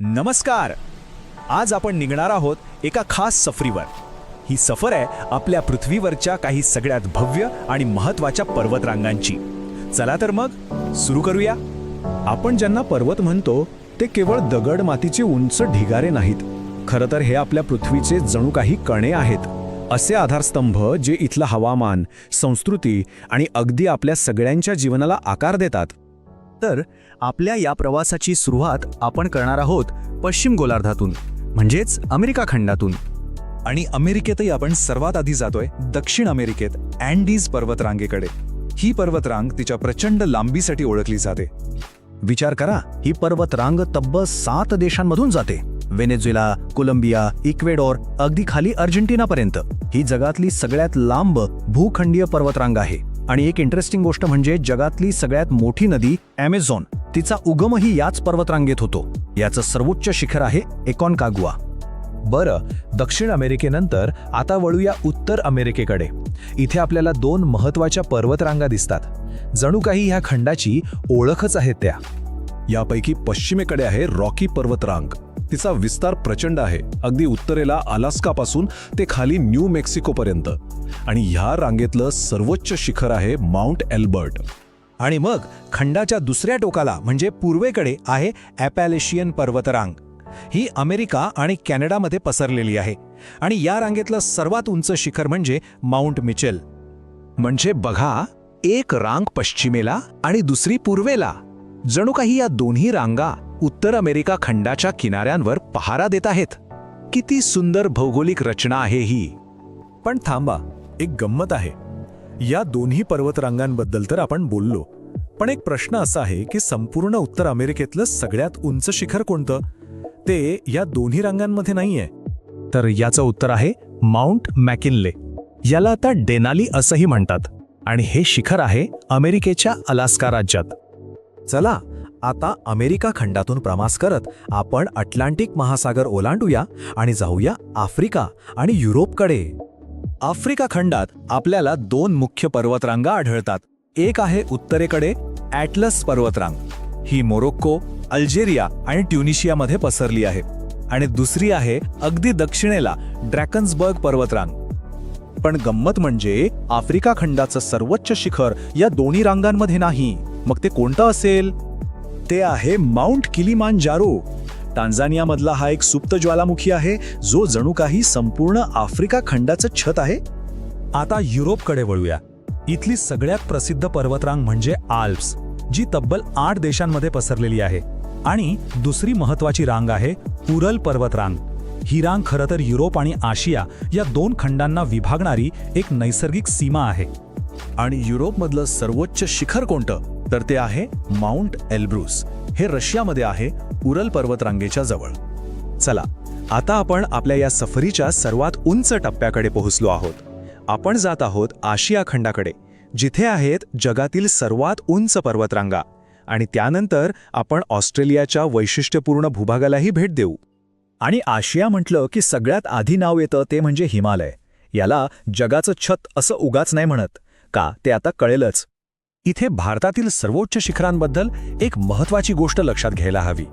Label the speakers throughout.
Speaker 1: नमस्कार. आज आपण निघणार आहोत एका खास सफरीवर. ही सफर आहे आपल्या पृथ्वीवरच्या काही सगळ्यात भव्य आणि महत्त्वाच्या पर्वतरांगांची. चला तर मग सुरू करूया. आपण ज्यांना पर्वत म्हणतो ते केवळ दगड मातीचे उंच ढिगारे नाहीत. खरं तर हे आपल्या पृथ्वीचे जणू काही कणे आहेत. असे आधारस्तंभ जे इथलं हवामान संस्कृती आणि अगदी आपल्या सगळ्यांच्या जीवनाला आकार देतात. तर आपल्या या प्रवासाची सुरुवात आपण करणार आहोत पश्चिम गोलार्धातून म्हणजेच अमेरिका खंडातून.
Speaker 2: आणि अमेरिकेतही आपण सर्वात आधी जातोय दक्षिण अमेरिकेत अँडीज पर्वतरांगेकडे. ही पर्वतरांग तिच्या प्रचंड लांबीसाठी ओळखली जाते.
Speaker 1: विचार करा ही पर्वतरांग तब्बल सात देशांमधून जाते. व्हेनेझुएला कोलंबिया इक्वेडोर अगदी खाली अर्जेंटिनापर्यंत. ही जगातली सगळ्यात लांब भूखंडीय पर्वतरांग आहे. आणि एक इंटरेस्टिंग गोष्ट म्हणजे जगातली सगळ्यात मोठी नदी ॲमेझॉन तिचा उगमही याच पर्वतरांगेत होतो. याचं सर्वोच्च शिखर आहे एकॉन कागुआ
Speaker 2: बरं दक्षिण अमेरिकेनंतर आता वळूया उत्तर अमेरिकेकडे. इथे आपल्याला दोन महत्त्वाच्या पर्वतरांगा दिसतात. जणू काही ह्या खंडाची ओळखच आहेत त्या.
Speaker 3: यापैकी पश्चिमेकडे आहे रॉकी पर्वतरांग. तिचा विस्तार प्रचंड आहे. अगदी उत्तरेला अलास्कापासून ते खाली न्यू मेक्सिकोपर्यंत. आणि ह्या रांगेतलं सर्वोच्च शिखर आहे माउंट एल्बर्ट.
Speaker 2: आणि मग खंडाच्या दुसऱ्या टोकाला म्हणजे पूर्वेकडे आहे ॲपॅलेशियन पर्वतरांग. ही अमेरिका आणि कॅनडामध्ये पसरलेली आहे. आणि या रांगेतलं सर्वात उंच शिखर म्हणजे माउंट मिचेल. म्हणजे बघा एक रांग पश्चिमेला आणि दुसरी पूर्वेला. जणू काही या दोन्ही रांगा उत्तर अमेरिका खंडाच्या किनाऱ्यांवर पहारा देत आहेत. किती सुंदर भौगोलिक रचना आहे ही.
Speaker 3: पण थांबा एक गंमत आहे. या दोन्ही पर्वतरांगांबद्दल तर आपण बोललो. पण एक प्रश्न असा आहे की संपूर्ण उत्तर अमेरिकेतलं सगळ्यात उंच शिखर कोणतं? ते या दोन्ही रांगांमध्ये नाहीये.
Speaker 2: तर याचं उत्तर आहे माउंट मॅकिनले. याला आता डेनाली असंही म्हणतात. आणि हे शिखर आहे अमेरिकेच्या अलास्का राज्यात.
Speaker 4: चला आता अमेरिका खंडातून प्रवास करत आपण अटलांटिक महासागर ओलांडूया आणि जाऊया आफ्रिका आणि युरोपकडे.
Speaker 2: आफ्रिका खंडात आपल्याला दोन मुख्य पर्वतरांगा आढळतात. एक आहे उत्तरेकडे ॲटलस पर्वतरांग. ही मोरोक्को अल्जेरिया आणि ट्युनिशियामध्ये पसरली आहे. आणि दुसरी आहे अगदी दक्षिणेला ड्रॅकन्सबर्ग पर्वतरांग. पण गंमत म्हणजे आफ्रिका खंडाचं सर्वोच्च शिखर या दोन्ही रांगांमध्ये नाही. मग ते कोणतं असेल? ते आहे माउंट किलीमांजारो. टांझानियामधला हा एक सुप्त ज्वालामुखी आहे जो जणू काही संपूर्ण आफ्रिका खंडाचं छत आहे?
Speaker 3: आता युरोपकडे वळूया. इथली सगळ्यात प्रसिद्ध पर्वतरांग म्हणजे आल्प्स जी तब्बल आठ देशांमध्ये पसरलेली आहे. आणि दुसरी महत्वाची रांग आहे उरल पर्वतरांग. ही रांग खरं तर युरोप आणि आशिया या दोन खंडांना विभागणारी एक नैसर्गिक सीमा आहे.
Speaker 2: आणि युरोपमधलं सर्वोच्च शिखर कोणतं? तर ते आहे माउंट एल्ब्रुस. हे रशियामध्ये आहे उरल पर्वतरांगेच्या जवळ. चला आता आपण आपल्या या सफरीच्या सर्वात उंच टप्प्याकडे पोहोचलो आहोत. आपण जात आहोत आशिया खंडाकडे जिथे आहेत जगातील सर्वात उंच पर्वतरांगा. आणि त्यानंतर आपण ऑस्ट्रेलियाच्या वैशिष्ट्यपूर्ण भूभागालाही भेट देऊ.
Speaker 1: आणि आशिया म्हटलं की सगळ्यात आधी नाव येतं ते म्हणजे हिमालय. याला जगाचं छत असं उगाच नाही म्हणत. का ते आता कळेलच. इथे भारतातील सर्वोच्च शिखरांबद्दल एक महत्वाची गोष्ट लक्षात घ्यायला हवी.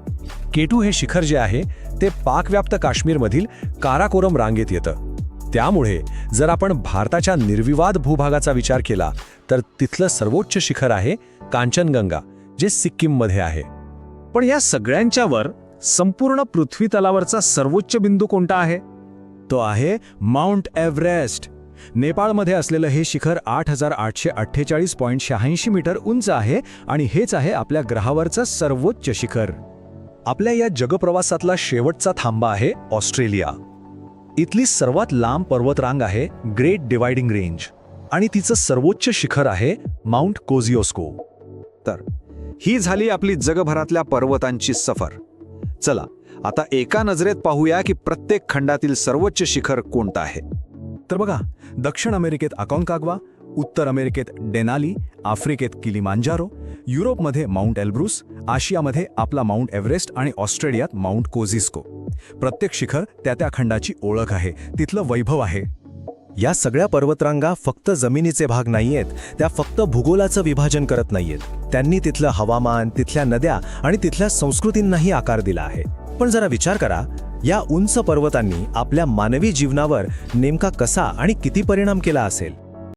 Speaker 1: केटू हे शिखर जे आहे ते पाकव्याप्त काश्मीरमधील काराकोरम रांगेत येतं. त्यामुळे जर आपण भारताच्या निर्विवाद भूभागाचा विचार केला तर तिथलं सर्वोच्च शिखर आहे कांचनगंगा जे सिक्कीममध्ये आहे. पण या सगळ्यांच्यावर संपूर्ण पृथ्वी तलावरचा सर्वोच्च बिंदू कोणता आहे? तो आहे माउंट एव्हरेस्ट. नेपाळमध्ये असलेलं हे शिखर आठ हजार आठशे अठ्ठेचाळीस पॉईंट शहाऐंशी मीटर उंच आहे आणि हेच आहे आपल्या ग्रहावरचं सर्वोच्च शिखर. आपल्या या जगप्रवासातला शेवटचा थांबा आहे ऑस्ट्रेलिया. इथली सर्वात लांब पर्वतरांग आहे ग्रेट डिवायडिंग रेंज आणि तिचं सर्वोच्च शिखर आहे माउंट कोझिओस्को.
Speaker 4: तर ही झाली आपली जगभरातल्या पर्वतांची सफर. चला आता एका नजरेत पाहूया की प्रत्येक खंडातील सर्वोच्च शिखर कोणतं आहे.
Speaker 3: तर बघा दक्षिण अमेरिकेत अकॉनकाग्वा उत्तर अमेरिकेत डेनाली आफ्रिकेत किलिमांजारो युरोपमध्ये माउंट एल्ब्रुस आशियामध्ये आपला माउंट एव्हरेस्ट आणि ऑस्ट्रेलियात माउंट कोझिस्को. प्रत्येक शिखर त्या त्या खंडाची ओळख आहे तिथलं वैभव आहे.
Speaker 1: या सगळ्या पर्वतरांगा फक्त जमिनीचे भाग नाहीयेत त्या फक्त भूगोलाचं विभाजन करत नाहीयेत. त्यांनी तिथलं हवामान तिथल्या नद्या आणि तिथल्या संस्कृतींनाही आकार दिला आहे.
Speaker 5: पण जरा विचार करा या उंच पर्वतांनी आपल्या मानवी जीवनावर नेमका कसा आणि किती परिणाम केला असेल?